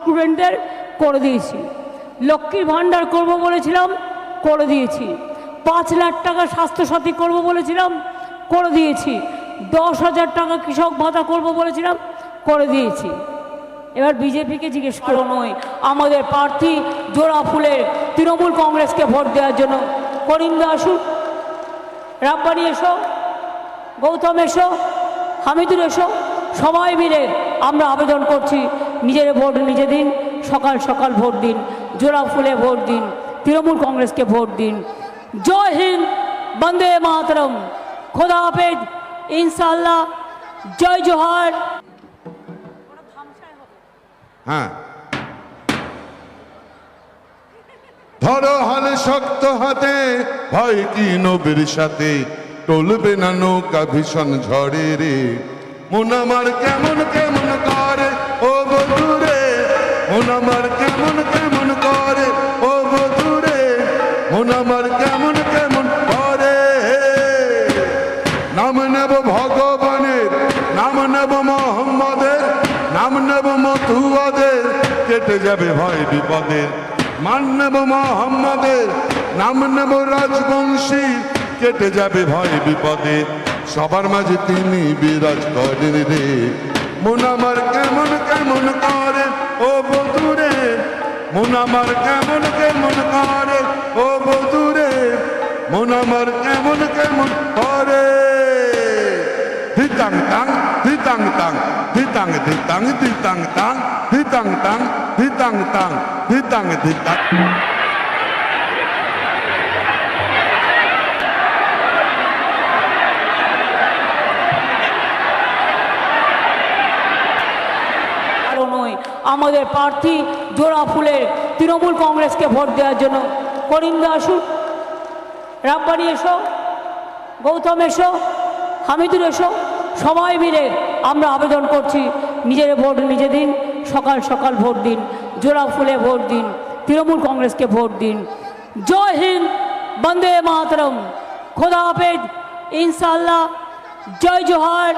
স্টুডেন্টদের করে দিয়েছি। লক্ষ্মীর ভাণ্ডার করব বলেছিলাম, করে দিয়েছি। পাঁচ লাখ টাকা স্বাস্থ্যসাথী করব বলেছিলাম, করে দিয়েছি। দশ হাজার টাকা কৃষক ভাতা করব বলেছিলাম, করে দিয়েছি। এবার বিজেপিকে জিজ্ঞেস করো নয়, আমাদের প্রার্থী জোড়া ফুলের তৃণমূল কংগ্রেসকে ভোট দেওয়ার জন্য। করিন্দা আসুন রাব্বানি এসো, গৌতম এসো হামিদুর এসো, সবাই মিলে আমরা আবেদন করছি। নিজের ভোট নিজে দিন, সকাল সকাল ভোট দিন, জোড়া ফুলে ভোট দিন, তৃণমূল কংগ্রেসকে ভোট দিন। জয় হিন্দ, বন্দে মাতরম। খোদা হাফেজ ইনশাল্লাহ জয় জোহার। হ্যাঁ। ধরো হলে শক্ত হাতে ভয় কি নবীর সাথে? টলবে না নৌকা ভীষণ ঝড়ে রে। মন আমার কেমন কেমন কেমন কেমন করে? নাম নেব ভগবানের, নাম নেব মোহাম্মদের, নাম নেব মতুয়াদের, কেটে যাবে ভয় বিপদের। মান নেব মোহাম্মদের, নাম নেব রাজবংশী কেটে যাবে ভয় বিপদে সবার মাঝে তিনি বিরাজ করেন রে। মন আমার কেমন কেমন করে? ও বধুরে মন আমার কেমন কেমন করে? ও মন আমার কেমন কেমন ধিতাং তাং তাং তাং তাং তাং আমাদের প্রার্থী জোড়া ফুলের তৃণমূল কংগ্রেসকে ভোট দেওয়ার জন্য। করিন্দা আসুন। রাব্বানি এসো, গৌতম এসো হামিদুর এসো, সবাই মিলে আমরা আবেদন করছি। নিজের ভোট, নিজে দিন, সকাল সকাল ভোট দিন, জোড়া ফুলে ভোট দিন, তৃণমূল কংগ্রেসকে ভোট দিন। জয় হিন্দ, বন্দে মাতরম। খোদা হাফেদ ইনশাল্লাহ জয় জোহার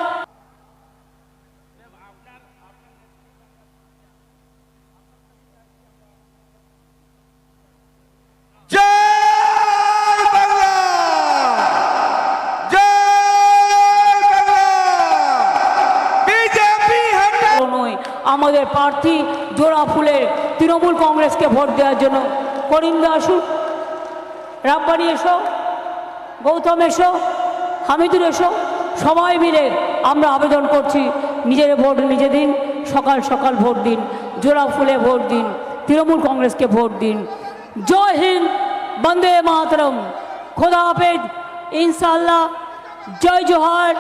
জয় বাংলা জয় বাংলা বিজেপি ভালো নয় আমাদের প্রার্থী জোড়া ফুলের তৃণমূল কংগ্রেসকে ভোট দেওয়ার জন্য। করিন্দা আসুন। রাব্বানি এসো। গৌতম এসো। হামিদুর এসো। সবাই মিলে আমরা আবেদন করছি, নিজের ভোট নিজে দিন, সকাল সকাল ভোট দিন, জোড়া ফুলে ভোট দিন, তৃণমূল কংগ্রেসকে ভোট দিন। জয় হিন্দ, বন্দে মাতরম। খোদা হাফেজ ইনশাল্লাহ জয় জোহার।